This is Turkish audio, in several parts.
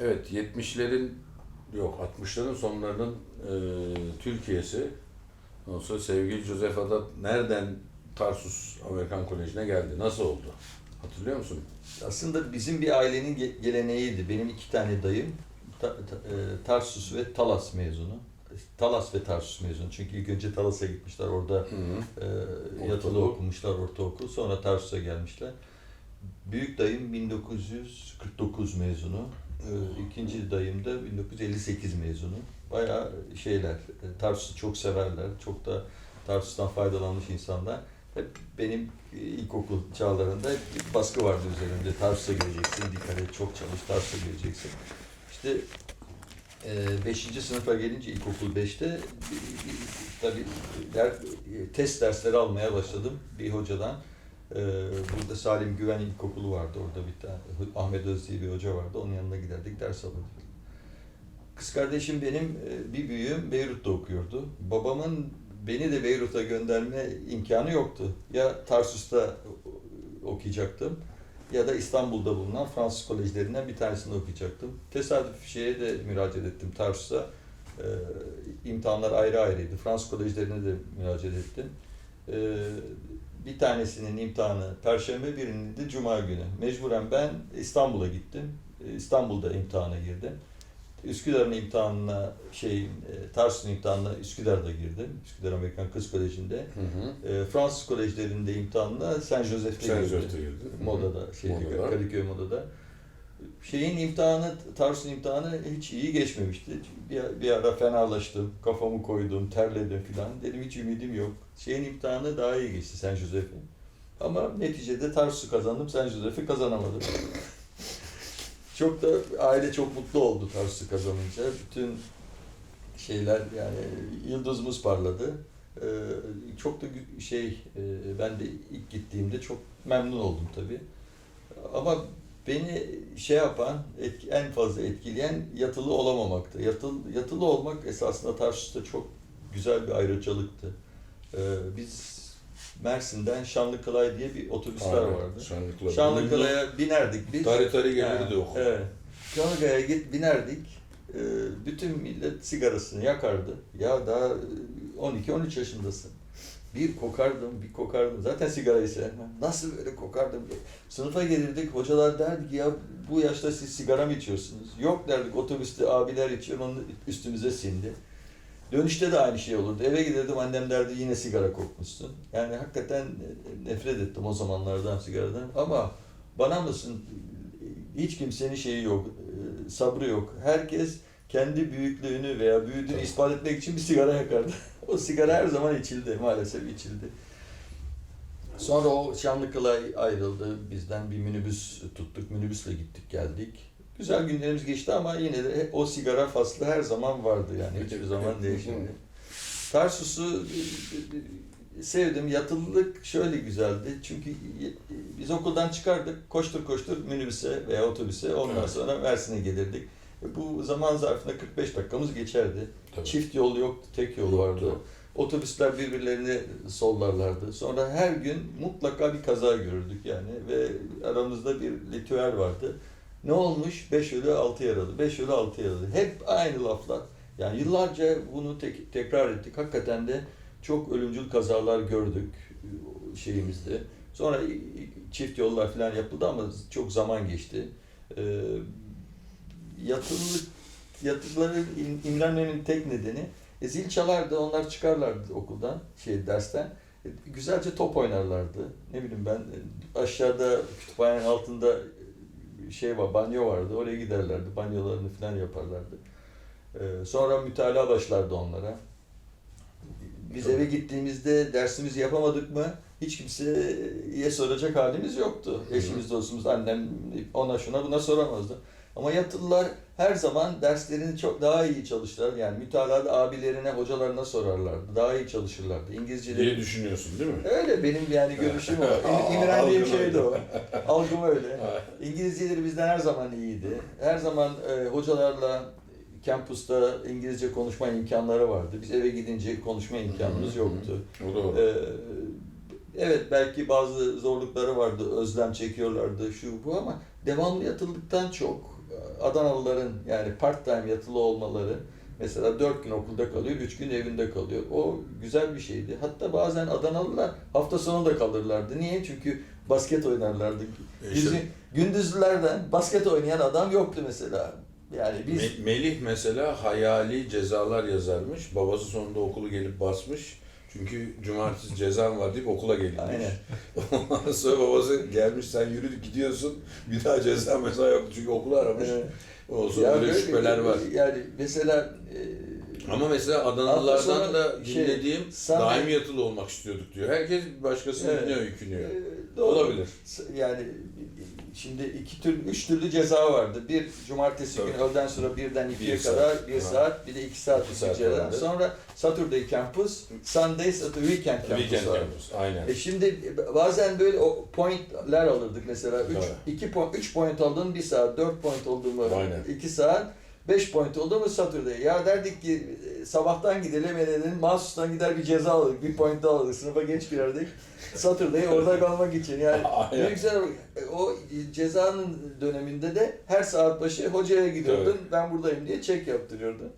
Evet 70'lerin yok 60'ların sonlarının e, Türkiye'si. Ondan sonra sevgili Joseph Adat nereden Tarsus Amerikan Koleji'ne geldi? Nasıl oldu? Hatırlıyor musun? Aslında bizim bir ailenin ge- geleneğiydi. Benim iki tane dayım Ta- Ta- e, Tarsus ve Talas mezunu. Talas ve Tarsus mezunu. Çünkü ilk önce Talas'a gitmişler. Orada Hı hı. e, yatılı Ortaokul. okumuşlar ortaokul. Sonra Tarsus'a gelmişler. Büyük dayım 1949 mezunu. E, ikinci dayım da 1958 mezunu. Bayağı şeyler, e, Tarsus'u çok severler. Çok da Tarsus'tan faydalanmış insanlar. Hep benim e, ilkokul çağlarında bir baskı vardı üzerimde. Tarsus'a geleceksin, dikkat et, çok çalış, Tarsus'a geleceksin. İşte 5. sınıfa gelince ilkokul 5'te tabii der, e, test dersleri almaya başladım bir hocadan. E, Burada Salim Güven İlkokulu vardı orada bir tane. Ahmet Öz diye bir hoca vardı. Onun yanına giderdik ders alırdık. Kız kardeşim benim e, bir büyüğüm Beyrut'ta okuyordu. Babamın beni de Beyrut'a gönderme imkanı yoktu. Ya Tarsus'ta okuyacaktım ya da İstanbul'da bulunan Fransız kolejlerinden bir tanesinde okuyacaktım. Tesadüf şeye de müracaat ettim Tarsus'a. Ee, imtihanlar ayrı ayrıydı. Fransız kolejlerine de müracaat ettim. Ee, bir tanesinin imtihanı Perşembe, birinin de Cuma günü. Mecburen ben İstanbul'a gittim. Ee, İstanbul'da imtihana girdim. Üsküdar'ın imtihanına, şey, Tarsus'un imtihanına Üsküdar'da girdim. Üsküdar Amerikan Kız Koleji'nde. Hı hı. E, Fransız kolejlerinde imtihanına Saint Joseph'te Saint girdim. Joseph'te girdi. Hı hı. Moda'da, şeyde, Moda'da. Kadıköy Moda'da. Şeyin imtihanı, Tarsus'un imtihanı hiç iyi geçmemişti. Bir, bir ara fenalaştım, kafamı koydum, terledim filan. Dedim hiç ümidim yok. Şeyin imtihanı daha iyi geçti Saint Joseph'in. Ama neticede Tarsus'u kazandım, Saint Joseph'i kazanamadım. çok da aile çok mutlu oldu Tarsus'u kazanınca. Bütün şeyler yani yıldızımız parladı. Ee, çok da şey e, ben de ilk gittiğimde çok memnun oldum tabii. Ama beni şey yapan, etki, en fazla etkileyen yatılı olamamaktı. Yatılı, yatılı olmak esasında Tarsus'ta çok güzel bir ayrıcalıktı. Ee, biz Mersin'den Şanlıkılay diye bir otobüsler Aynen, vardı. Şanlıkla. Şanlıkılay'a binerdik biz. Tari tari Ha, gelirdi okul. Evet. Şanlıkaya'ya git binerdik. Ee, bütün millet sigarasını yakardı. Ya daha 12-13 yaşındasın. Bir kokardım, bir kokardım. Zaten sigarayı sevmem. Nasıl böyle kokardım? Sınıfa gelirdik, hocalar derdi ki ya bu yaşta siz sigara mı içiyorsunuz? Yok derdik, otobüste abiler içiyor, onun üstümüze sindi. Dönüşte de aynı şey olurdu. Eve giderdim, annem derdi yine sigara kokmuşsun. Yani hakikaten nefret ettim o zamanlardan sigaradan. Ama bana mısın hiç kimsenin şeyi yok, e, sabrı yok. Herkes kendi büyüklüğünü veya büyüdüğünü ispat etmek için bir sigara yakardı. o sigara her zaman içildi, maalesef içildi. Sonra o Şanlıkılay ayrıldı. Bizden bir minibüs tuttuk. Minibüsle gittik geldik. Güzel günlerimiz geçti ama yine de o sigara faslı her zaman vardı yani. Hiçbir zaman değişmedi. Tarsus'u sevdim. Yatılılık şöyle güzeldi. Çünkü biz okuldan çıkardık, koştur koştur minibüse veya otobüse. Ondan Evet. sonra Mersin'e gelirdik. E, Bu zaman zarfında 45 dakikamız geçerdi. Tabii. Çift yol yoktu, tek yol vardı. Yoktu. Otobüsler birbirlerini sollarlardı. Sonra her gün mutlaka bir kaza görürdük yani ve aramızda bir ritüel vardı. Ne olmuş? 5 ölü 6 yaralı. 5 ölü 6 yaralı. Hep aynı laflar. Yani yıllarca bunu tek- tekrar ettik. Hakikaten de çok ölümcül kazalar gördük e, şeyimizde. Sonra çift yollar falan yapıldı ama çok zaman geçti. Ee, yatılılık, yatılıların im- imrenmemin tek nedeni e, zil çalardı, onlar çıkarlardı okuldan, şey dersten. E, güzelce top oynarlardı. Ne bileyim ben e, aşağıda kütüphanenin altında e, şey var, banyo vardı. Oraya giderlerdi. Banyolarını falan yaparlardı. E, sonra mütalaa başlardı onlara. Biz Tabii. eve gittiğimizde dersimizi yapamadık mı hiç kimseye soracak halimiz yoktu. Eşimiz, dostumuz, annem ona şuna buna soramazdı. Ama yatılılar her zaman derslerini çok daha iyi çalıştılar. Yani mütalada abilerine, hocalarına sorarlardı. Daha iyi çalışırlardı. diye İngilizceleri... düşünüyorsun değil mi? Öyle benim yani görüşüm o. İmrendiğim şey de o. Algım öyle. İngilizceleri bizden her zaman iyiydi. Her zaman e, hocalarla kampüste İngilizce konuşma imkanları vardı. Biz eve gidince konuşma imkanımız yoktu. O da Ee, Evet belki bazı zorlukları vardı, özlem çekiyorlardı, şu bu ama devamlı yatıldıktan çok Adanalıların yani part time yatılı olmaları mesela dört gün okulda kalıyor, üç gün evinde kalıyor. O güzel bir şeydi. Hatta bazen Adanalılar hafta sonu da kalırlardı. Niye? Çünkü basket oynarlardı. E işte- gündüzlerden basket oynayan adam yoktu mesela. Yani biz Me- Melih mesela hayali cezalar yazarmış. Babası sonunda okulu gelip basmış. Çünkü cumartesi cezam var deyip okula gelmiş. Aynen. Ondan sonra babası gelmiş sen yürü gidiyorsun. Bir daha ceza mesela yok çünkü okulu aramış. Evet. Ondan sonra böyle şüpheler var. Yani mesela e, Ama mesela Adanalılardan da şey, dinlediğim sana- daimi yatılı olmak istiyorduk diyor. Herkes başkasını Evet. dinliyor, yükünüyor. e, doğru. Olabilir. Yani şimdi iki tür, üç türlü ceza vardı. Bir cumartesi Tabii. günü öğleden sonra birden ikiye Bir saat. kadar bir Ha. saat, bir de iki saat İki bir saat ceza. vardı. Sonra Saturday campus, Sundays at the weekend campus Weekend vardı. campus. Aynen. E şimdi bazen böyle o pointler alırdık mesela. 3 Evet. 2 point 3 point aldın 1 saat, 4 point oldu mu Aynen. 2 saat, 5 point oldu mu Saturday. Ya derdik ki e, sabahtan gidelim elenin mahsustan gider bir ceza alırdık. Bir point daha alırdık. Sınıfa geç girerdik. Saturday orada kalmak için. Yani ne güzel e, o cezanın döneminde de her saat başı hocaya gidiyordun. Ben buradayım diye çek yaptırıyordun.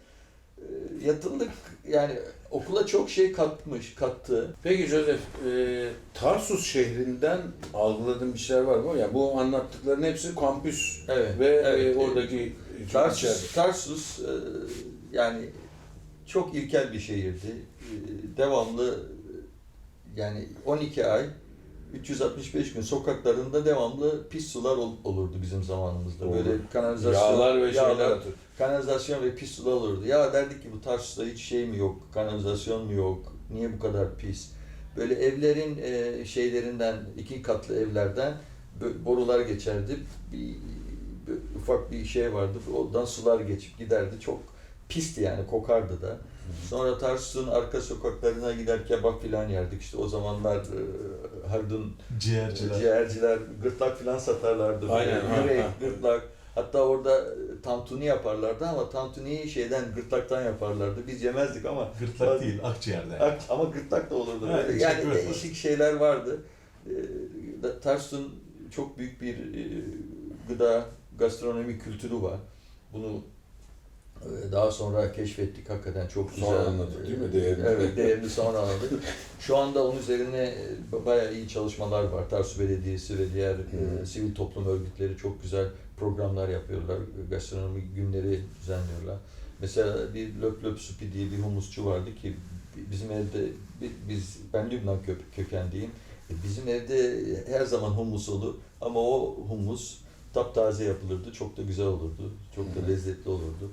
E, Yatıldık yani okula çok şey katmış, kattı. Peki Joseph, e, Tarsus şehrinden algıladığın bir şeyler var mı? Yani bu anlattıkların hepsi kampüs Evet. ve evet. e, oradaki. Tarsus, Tarsus e, yani çok ilkel bir şehirdi. E, Devamlı yani 12 ay 365 gün sokaklarında devamlı pis sular ol- olurdu bizim zamanımızda. Doğru. Böyle kanalizasyon, Yağlar ve şeyler yağlar, atıyor. kanalizasyon ve pis sular olurdu. Ya derdik ki bu Tarsus'ta hiç şey mi yok, kanalizasyon mu yok, niye bu kadar pis? Böyle evlerin e, şeylerinden, iki katlı evlerden borular geçerdi. Bir- ufak bir şey vardı, oradan sular geçip giderdi. Çok pisti yani, kokardı da. Sonra Tarsus'un arka sokaklarına gider kebap filan yerdik. İşte o zamanlar e, Hardun Ciğerciler. ciğerciler gırtlak filan satarlardı. Aynen, Yürek, gırtlak. Hatta orada e, tantuni yaparlardı ama tantuniyi şeyden gırtlaktan yaparlardı. Biz yemezdik ama Gırtlak değil, akciğerden. Ak- ama gırtlak da olurdu. Ha, Böyle. Yani değişik şeyler vardı. Da- Tarsus'un çok büyük bir e, gıda gastronomi kültürü var. Bunu e, daha sonra keşfettik hakikaten çok güzel. Sonra anladık değil mi değerini? Evet değerini sonra anladık. Şu anda onun üzerine e, bayağı iyi çalışmalar var. Tarsus Belediyesi ve diğer e, sivil toplum örgütleri çok güzel programlar yapıyorlar. Gastronomi günleri düzenliyorlar. Mesela bir Löp Löp Supi diye bir humusçu vardı ki bizim evde bi- biz ben Lübnan kö- kökenliyim. E, Bizim evde her zaman humus olur ama o humus taptaze yapılırdı. Çok da güzel olurdu. Çok da lezzetli olurdu.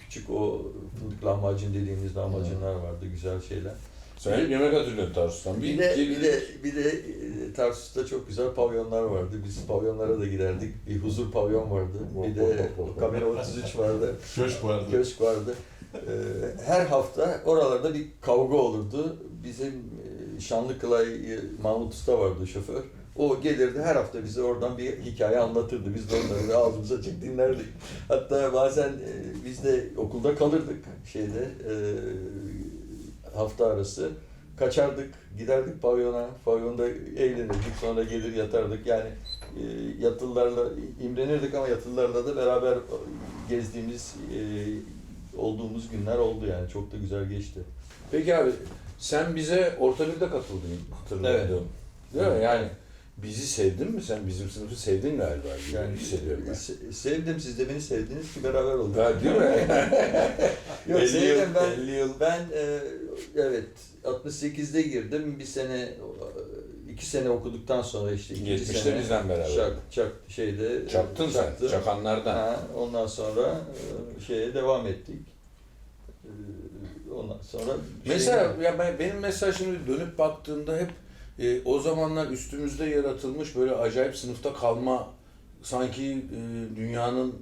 Küçük o fındık lahmacun dediğimiz lahmacunlar vardı. Güzel şeyler. Sen hep yemek hatırlıyorsun Tarsus'tan. Bir de bir de bir de e, Tarsus'ta çok güzel pavyonlar vardı. Biz pavyonlara da giderdik. Bir huzur pavyon vardı. Bir de kamera 33 vardı. Köşk vardı. Köşk vardı. Ee, Her hafta oralarda bir kavga olurdu. Bizim e, Şanlıkılay Mahmut Usta vardı şoför. O gelirdi her hafta bize oradan bir hikaye anlatırdı. Biz de onları ağzımıza açık dinlerdik. Hatta bazen e, biz de okulda kalırdık şeyde e, hafta arası. Kaçardık, giderdik pavyona, pavyonda eğlenirdik, sonra gelir yatardık. Yani e, yatılılarla imrenirdik ama yatılılarla da beraber gezdiğimiz, e, olduğumuz günler oldu yani. Çok da güzel geçti. Peki abi sen bize orta birde katıldın hatırladığım. Evet. Değil mi? Yani bizi sevdin mi sen? Bizim sınıfı sevdin galiba Yani hissediyorum ben. se- sevdim, siz de beni sevdiniz ki beraber olduk. Ha, değil mi? Yok 50 sevdim yıl, ben. 50 yıl. Ben e, evet 68'de girdim. Bir sene e, iki sene okuduktan sonra işte ikinci 70'te sene bizden beraber. çak, çak şeyde Çaktın sen, çakanlardan. Ha, ondan sonra e, şeye devam ettik. E, Ondan sonra Mesela şey- ya ben, benim mesela şimdi dönüp baktığımda hep e, o zamanlar üstümüzde yaratılmış böyle acayip sınıfta kalma sanki e, dünyanın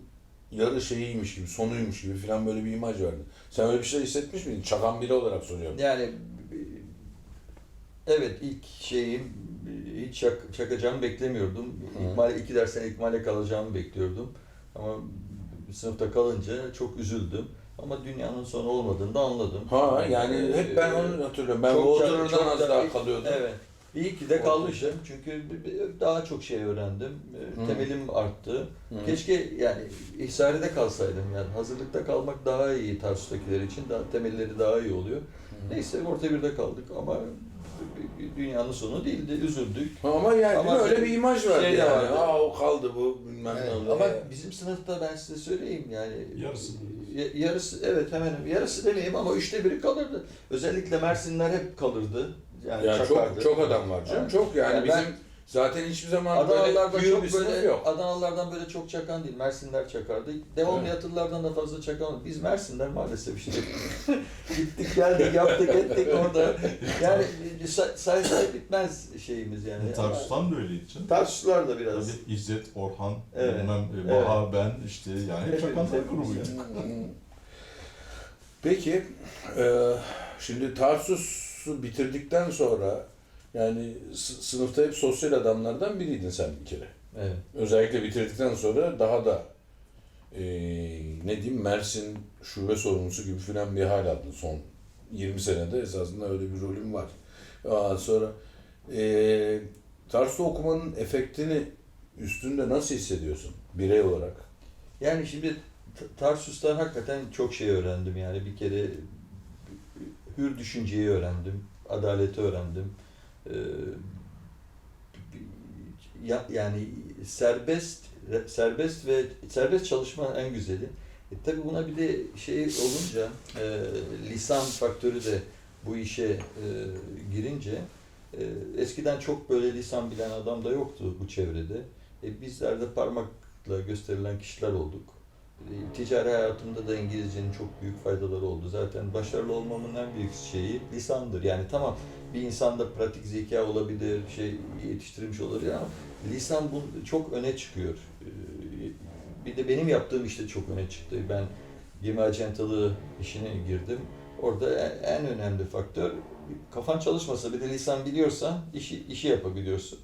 yarı şeyiymiş gibi, sonuymuş gibi falan böyle bir imaj vardı. Sen öyle bir şey hissetmiş miydin? Çakan biri olarak soruyorum. Yani e, evet ilk şeyim e, hiç çak, çakacağımı beklemiyordum. Hı. İkmal, iki dersten ikmale kalacağımı bekliyordum. Ama sınıfta kalınca çok üzüldüm. Ama dünyanın sonu olmadığını da anladım. Ha yani hep ben onu hatırlıyorum. Ben çok az da- daha kalıyordum. Evet. İyi ki de kalmışım çünkü daha çok şey öğrendim. Hı. Temelim arttı. Hı. Keşke yani İhsari'de kalsaydım yani hazırlıkta kalmak daha iyi Tarsus'takiler için daha temelleri daha iyi oluyor. Neyse orta birde kaldık ama dünyanın sonu değildi üzüldük. Ama yani Ama öyle bir imaj vardı şey yani. vardı. Aa o kaldı bu bilmem ne Evet, oldu. ama bizim sınıfta ben size söyleyeyim yani Yarısı. yarısı evet hemen hemen yarısı demeyeyim ama üçte biri kalırdı. Özellikle Mersinler hep kalırdı. Yani yani çok çok adam var canım. Evet. Çok yani, Yani bizim ben- zaten hiçbir zaman böyle Adanalılardan bir çok böyle yok. Adanalılardan böyle çok çakan değil. Mersinler çakardı. Devamlı Evet. yatırlardan da fazla çakan. Biz Mersinler maalesef işte gittik geldik yaptık ettik orada. Yani say say say bitmez şeyimiz yani. Tarsus'tan da öyleydi canım. Tarsuslar da biraz. Tabii İzzet, Orhan, Evet. bilmem, e, Baha, ben işte yani hep çakanlar grubuyduk. Peki e, şimdi Tarsus'u bitirdikten sonra yani sınıfta hep sosyal adamlardan biriydin sen bir kere. Evet. Özellikle bitirdikten sonra daha da e, ne diyeyim Mersin şube sorumlusu gibi filan bir hal aldın son 20 senede esasında öyle bir rolüm var. Ondan sonra e, Tarsus'ta okumanın efektini üstünde nasıl hissediyorsun birey olarak? Yani şimdi Tarsus'tan hakikaten çok şey öğrendim yani bir kere hür düşünceyi öğrendim, adaleti öğrendim. Ee, ya- yani serbest serbest ve serbest çalışma en güzeli. E, tabii buna bir de şey olunca e, lisan faktörü de bu işe e, girince e, eskiden çok böyle lisan bilen adam da yoktu bu çevrede. E, bizler de parmakla gösterilen kişiler olduk. E, ticari hayatımda da İngilizcenin çok büyük faydaları oldu. Zaten başarılı olmamın en büyük şeyi lisandır. Yani tamam bir insanda pratik zeka olabilir, şey yetiştirilmiş olabilir ama lisan bu çok öne çıkıyor. E, Bir de benim yaptığım işte çok öne çıktı. Ben gemi acentalığı işine girdim. Orada en önemli faktör kafan çalışmasa bir de lisan biliyorsan işi işi yapabiliyorsun.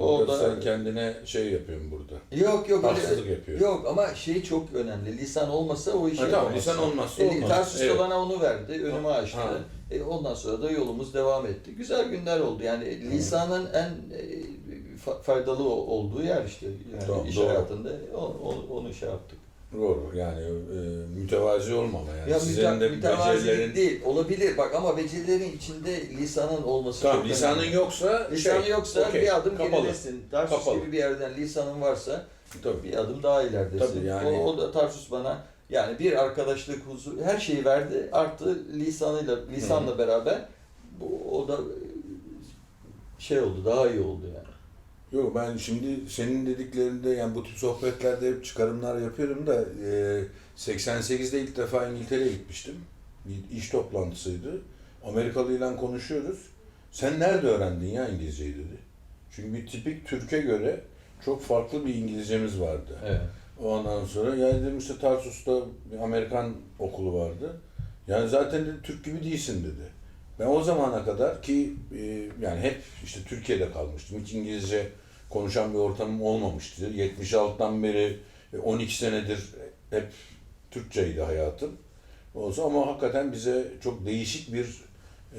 O O da- sen kendine şey yapıyorsun burada. Yok yok Haksızlık yapıyor. Yok ama şey çok önemli. Lisan olmasa o işi Ha, tamam lisan olmazsa E, olmaz. Tarsus Evet. bana onu verdi, önümü açtı. Ha. E, ondan sonra da yolumuz devam etti. Güzel günler oldu. Yani lisanın en e, fa- faydalı olduğu yer işte. Yani Doğru, iş doğru. hayatında o- o- onu şey yaptık. Doğru yani e, mütevazi olmama yani. Ya Sizin müte- de becerilerin... değil. Olabilir bak ama becerilerin içinde lisanın olması Tamam çok lisanın önemli. yoksa Lisanın şey, yoksa okey, bir adım kapalı. geridesin. Tarsus Kapalı. gibi bir yerden lisanın varsa Tabii. bir adım daha ileridesin. Tabii yani- o, o da Tarsus bana yani bir arkadaşlık, huzur, her şeyi verdi. Artı lisanıyla, lisanla beraber bu, o da şey oldu, daha iyi oldu yani. Yok ben şimdi senin dediklerinde yani bu tip sohbetlerde hep çıkarımlar yapıyorum da e, 88'de ilk defa İngiltere'ye gitmiştim. Bir iş toplantısıydı. Amerikalıyla konuşuyoruz. Sen nerede öğrendin ya İngilizceyi dedi. Çünkü bir tipik Türk'e göre çok farklı bir İngilizcemiz vardı. Evet. Ondan sonra yani dedim işte Tarsus'ta bir Amerikan okulu vardı. Yani zaten dedi Türk gibi değilsin dedi. Ben o zamana kadar ki e, yani hep işte Türkiye'de kalmıştım. Hiç İngilizce konuşan bir ortamım olmamıştı. 76'dan beri e, 12 senedir hep Türkçeydi hayatım. Olsa ama hakikaten bize çok değişik bir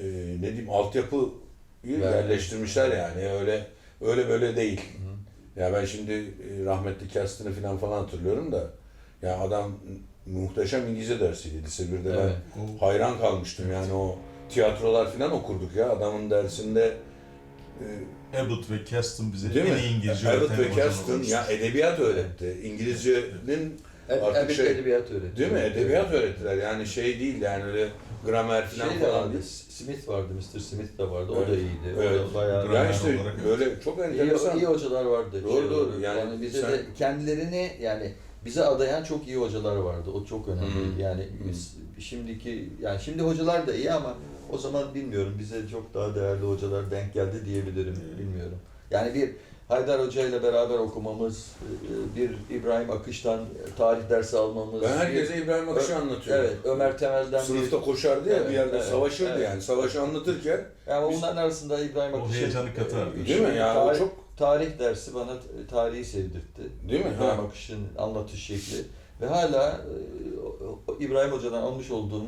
e, ne diyeyim altyapıyı Verdi. yerleştirmişler yani öyle öyle böyle değil. Ya ben şimdi e, rahmetli Kerstin'i falan falan hatırlıyorum da ya adam muhteşem İngilizce dersiydi lise 1'de Evet. ben hayran kalmıştım yani o tiyatrolar falan okurduk ya adamın dersinde e, Abbott ve Keston bize değil en mi? iyi İngilizce Abbott öğreten ve olmuştu. ya edebiyat öğretti. İngilizcenin Artık Edebiyat, şey- edebiyat öğretti. değil mi? Evet, Edebiyat evet. öğrettiler yani şey değil yani öyle gramer falan Şey falan vardı. Smith vardı, Mr. Smith de vardı. O Evet. da iyiydi. Evet. O da bayağı Gramer Ya işte olarak evet. böyle çok iyi, enteresan. iyi hocalar vardı. Doğru, Şey doğru. Yani Yani, bize sen- de kendilerini yani bize adayan çok iyi hocalar vardı. O çok önemli. Hı. Yani biz şimdiki yani şimdi hocalar da iyi ama o zaman bilmiyorum bize çok daha değerli hocalar denk geldi diyebilirim. Hı. Bilmiyorum. Yani bir Haydar Hoca ile beraber okumamız, e, bir İbrahim Akış'tan tarih dersi almamız. Ben bir- herkese İbrahim Akış'ı anlatıyorum. Evet, Ömer Temel'den Sınıfta bir... koşardı ya Evet, bir yerde evet, savaşırdı evet. yani. Savaşı anlatırken Yani Biz- onların arasında İbrahim O Akış'ın... heyecanı katardı. e, değil mi? Yani o tarih, çok tarih dersi bana tarihi sevdirtti. Değil mi? İbrahim Ha. Akış'ın anlatış şekli. Ve hala e, o- o- İbrahim Hoca'dan almış olduğum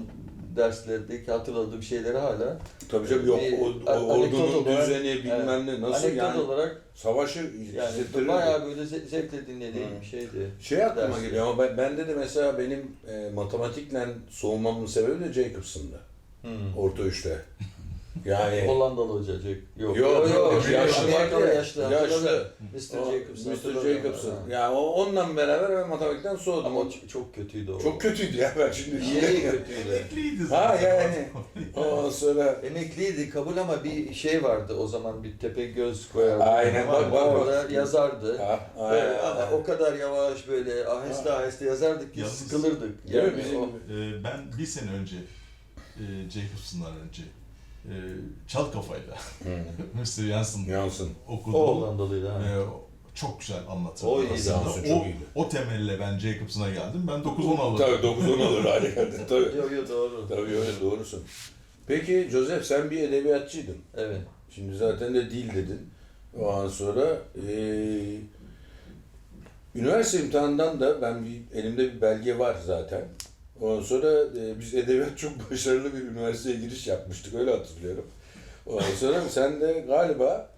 derslerdeki hatırladığım şeyleri hala Tabii canım yok Bir o, o anekdot ordunun olarak- düzeni bilmem ne nasıl anekdot yani olarak savaşı yani hissettirir. bayağı böyle ze- zevkle dinlediğim Hı. bir şeydi. Şey aklıma Dersi. geliyor ama ben, bende de mesela benim e, matematikle soğumamın sebebi de Jacobson'da. Hmm. Orta üçte. Yani Hollandalı hoca Jack. Yok. Yok, yok, yaşlı Amerikalı yaşlı. yaşlı. hatırladım. Mr. Jacobson. Mr. Jacobson. Yani o, onunla beraber ben matematikten soğudum. Ama o ç- çok kötüydü o. çok kötüydü ya ben şimdi. Yeri kötüydü. Emekliydi Ha zaten. yani. Ondan sonra Emekliydi kabul ama bir şey vardı o zaman bir tepe göz koyardı. Aynen, bak, bak, bak. Orada yazardı. ha, Böyle ama o kadar yavaş böyle aheste aheste yazardık ki Yalnız- sıkılırdık. Değil mi? Yani Bizim- o- Ee, ben bir sene önce e, Jacobson'dan önce e, çal kafayla Hı. Mr. Yansın Yansın. okudum. o Hollandalıydı ha. Ee, çok güzel anlatır. O iyiydi, aslında. O, çok iyiydi. o temelle ben Jacobson'a geldim. Ben 9-10 aldım. Tabii 9-10 olur harika. Tabii. Yok yok doğru. Tabii öyle doğrusun. Peki Joseph sen bir edebiyatçıydın. Evet. Şimdi zaten de dil dedin. Ondan sonra eee üniversite imtihanından da ben bir elimde bir belge var zaten. Ondan sonra eee, biz edebiyat çok başarılı bir üniversiteye giriş yapmıştık öyle hatırlıyorum. Ondan sonra sen de galiba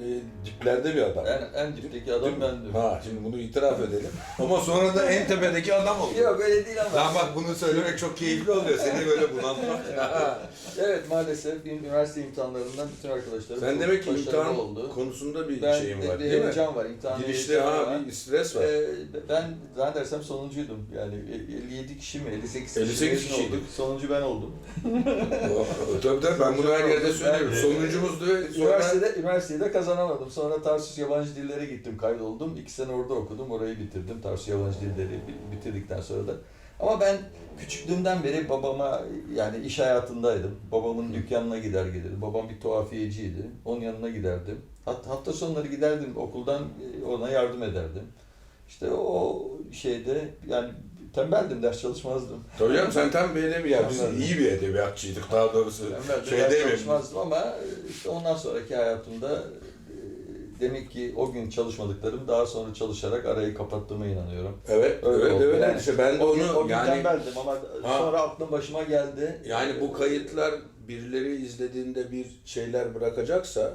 eee diplerde bir adam. En, en dipteki adam bendim. Ha şimdi bunu itiraf edelim. Ama sonra da en tepedeki adam oldu. Yok öyle değil ama. Lan bak bunu söylemek çok keyifli oluyor. Seni böyle bunaltmak. Evet maalesef üniversite imtihanlarından bütün arkadaşlarım Sen demek ki imtihan oldu. konusunda bir Ben şeyin de var değil mi? heyecan var. İmtihan Girişte ha var. bir stres var. Ee, ben zannedersem sonuncuydum. Yani 57 kişi mi? 58 kişi 58 mezun kişiydik. olduk. Sonuncu ben oldum. Tabii tabii ben bunu her yerde söylüyorum. Sonuncumuzdu. Üniversitede, üniversitede kazanamadım. Sonra Tarsus Yabancı Dillere gittim, kaydoldum. İki sene orada okudum, orayı bitirdim. Tarsus Yabancı Dilleri bi- bitirdikten sonra da. Ama ben küçüklüğümden beri babama, yani iş hayatındaydım. Babamın dükkanına gider gelirdim. Babam bir tuhafiyeciydi. Onun yanına giderdim. Hat, hafta sonları giderdim okuldan e, ona yardım ederdim. İşte o şeyde yani tembeldim, ders çalışmazdım. Tabii canım sen bir edebiyat. Biz Anladım. iyi bir edebiyatçıydık daha doğrusu. Tembeldim, Şey ders çalışmazdım ama işte ondan sonraki hayatımda demek ki o gün çalışmadıklarım daha sonra çalışarak arayı kapattığıma inanıyorum. Evet, Öyle evet, öyle. Yani işte ben de O gün, o onu gün yani tembeldim ama Ha. sonra aklım başıma geldi. yani bu kayıtlar birileri izlediğinde bir şeyler bırakacaksa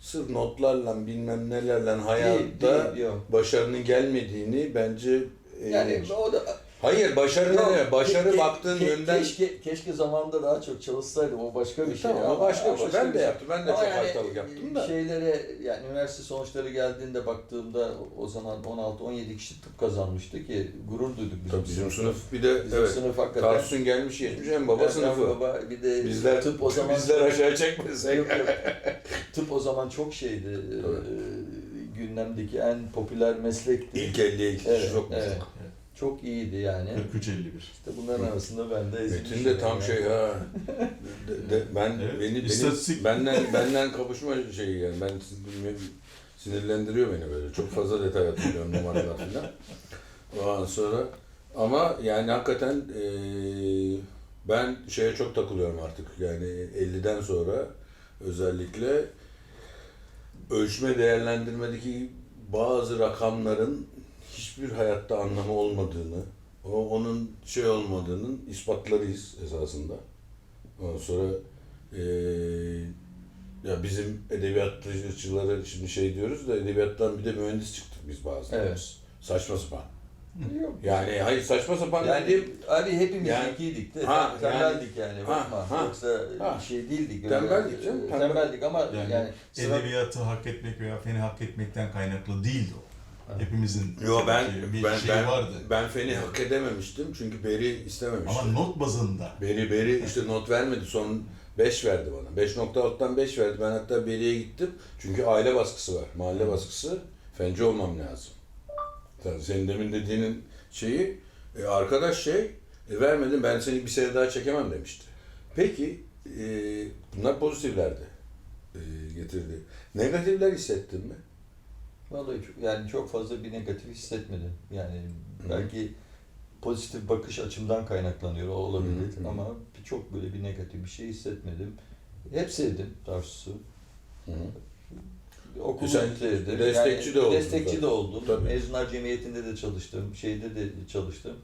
sırf notlarla bilmem nelerle hayatta Değil, değil, yok. başarının gelmediğini bence e, Yani o da hayır başarı ne? Başarı ke- baktığın ke- yönden keşke keşke zamanında daha çok çalışsaydım o başka bir şey. Tamam, ama o başka bir şey. Ben de şey. yaptım. Ben de çok yani yaptım da. Şeylere yani üniversite sonuçları geldiğinde baktığımda o zaman 16-17 kişi tıp kazanmıştı ki gurur duyduk bizim, Tabii bizim sınıf bir de Bizim evet. sınıf hakikaten. Tarsus'un gelmiş geçmiş en baba Erdem sınıfı. Baba, bir de Bizler tıp o zaman bizler aşağı çekmesek. Yok, yok. tıp o zaman çok şeydi. Evet. Ee, gündemdeki en popüler meslekti. İlk 50'ye iki Evet, çok evet. Çok iyiydi yani. 43-51. İşte bunların arasında ben de ezilmişim. Metin de tam yani. şey ha. De, de- ben Evet, beni istatistik. benim, benden benden kapışma şeyi yani ben sin- sinirlendiriyor beni böyle. Çok fazla detay hatırlıyorum numaralar falan. Ondan sonra ama yani hakikaten eee, ben şeye çok takılıyorum artık. Yani 50'den sonra özellikle ölçme değerlendirmedeki bazı rakamların hiçbir hayatta anlamı olmadığını, o onun şey olmadığının ispatlarıyız esasında. Ondan sonra eee, ya bizim edebiyatçıları şimdi şey diyoruz da edebiyattan bir de mühendis çıktık biz bazılarımız. Evet. Saçma sapan. Yok. Yani hayır saçma sapan Yani dediğim abi hepimiz Yani- zekiydik de Ha, tembeldik yani, Ha, bakma. ha, Yoksa ha. şey değildik. Tembeldik canım, tembel- Tembeldik ama yani, Yani, sıra- edebiyatı hak etmek veya feni hak etmekten kaynaklı değildi o. Hepimizin Yo ben bir ben şey ben, vardı. ben feni hak edememiştim çünkü Beri istememişti. Ama not bazında. Beri Beri işte not vermedi son 5 verdi bana. 5.6'dan 5 verdi. Ben hatta Beri'ye gittim. Çünkü aile baskısı var. Mahalle baskısı. Fenci olmam lazım. Tabii senin demin dediğinin şeyi e, arkadaş şey e, vermedim ben seni bir sene daha çekemem demişti. Peki e, bunlar pozitiflerdi. E, getirdi. Negatifler hissettin mi? Vallahi çok, yani çok fazla bir negatif hissetmedim. Yani belki pozitif bakış açımdan kaynaklanıyor o olabilir Hı hı. ama çok böyle bir negatif bir şey hissetmedim. Hep sevdim Tarsus'u. Okulu Sen sevdim. destekçi de oldun Destekçi tabii. de oldum. Tabii. Mezunlar Cemiyeti'nde de çalıştım. Şeyde de çalıştım.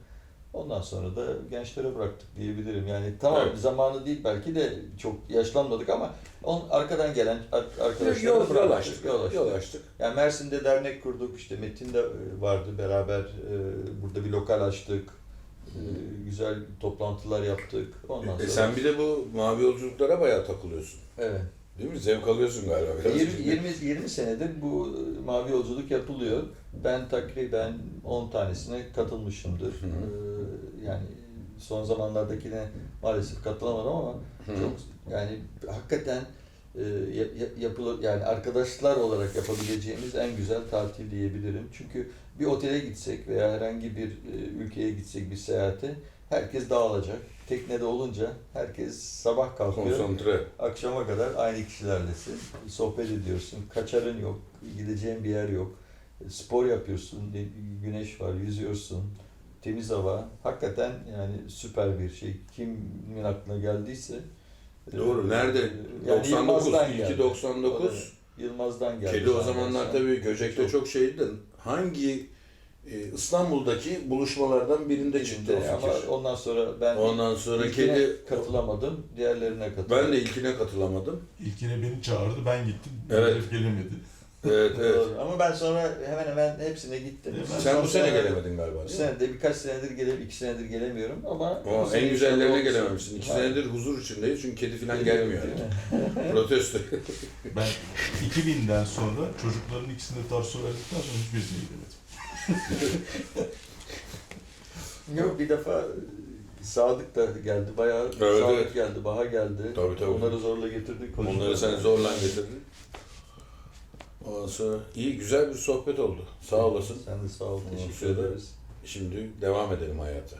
Ondan sonra da gençlere bıraktık diyebilirim. Yani tamam Evet. zamanı değil belki de çok yaşlanmadık ama on arkadan gelen ar- arkadaşlara Yol, yol açtık. yol açtık. Yol açtık. Yani Mersin'de dernek kurduk, işte Metin de e, vardı beraber e, burada bir lokal açtık. E, güzel toplantılar yaptık. Ondan sonra E sen bir de bu mavi yolculuklara bayağı takılıyorsun. evet. Değil mi? Zevk alıyorsun galiba. biraz. 20, 20, 20 senedir bu mavi yolculuk yapılıyor. Ben takriben 10 tanesine katılmışımdır. Hı hı. Ee, yani son zamanlardakine maalesef katılamadım ama Hı. çok yani hakikaten e, ya- ya- yapılır yani arkadaşlar olarak yapabileceğimiz en güzel tatil diyebilirim. Çünkü bir otele gitsek veya herhangi bir e, ülkeye gitsek bir seyahate herkes dağılacak. Teknede olunca herkes sabah kalkıyor. Konsantre. Akşama kadar aynı kişilerlesin. Sohbet ediyorsun. Kaçarın yok. Gideceğin bir yer yok. Spor yapıyorsun. Güneş var. Yüzüyorsun. Temiz hava. Hakikaten yani süper bir şey. Kimin aklına geldiyse. Doğru. e, Nerede? yani 99. Yılmaz'dan geldi. 99. Yılmaz'dan geldi. Kedi o zamanlar zannedersem. tabii Göcek'te Çok- çok şeydi hangi e, İstanbul'daki buluşmalardan birinde çıktı o Ama fikir. ondan sonra ben Ondan sonra kedi katılamadım. Diğerlerine katıldım. ben de ilkine katılamadım. İlkine beni çağırdı, ben gittim. Evet. Herif gelemedi. Evet evet. Doğru. Ama ben sonra hemen hemen hepsine gittim. Evet. Sen bu sene gelemedin galiba. Bu değil mi? sene de birkaç senedir gelip iki senedir gelemiyorum ama bu sene en güzellerine inşallah gelememişsin. İki olsun. senedir huzur içindeyiz çünkü kedi falan gelmiyor. değil mi? Protesto. Ben 2000'den sonra çocukların ikisini de Tarsus'a verdikten sonra hiçbirine gidemedim. Yok bir defa Sadık da geldi. Bayağı Evet, Sadık evet. geldi, Baha geldi. Tabii, tabii. Onları zorla getirdik. Onları sen zorla getirdin. Ondan sonra iyi güzel bir sohbet oldu. Sağ olasın. Sen de sağ ol. Teşekkür ederiz. Şimdi devam edelim hayata.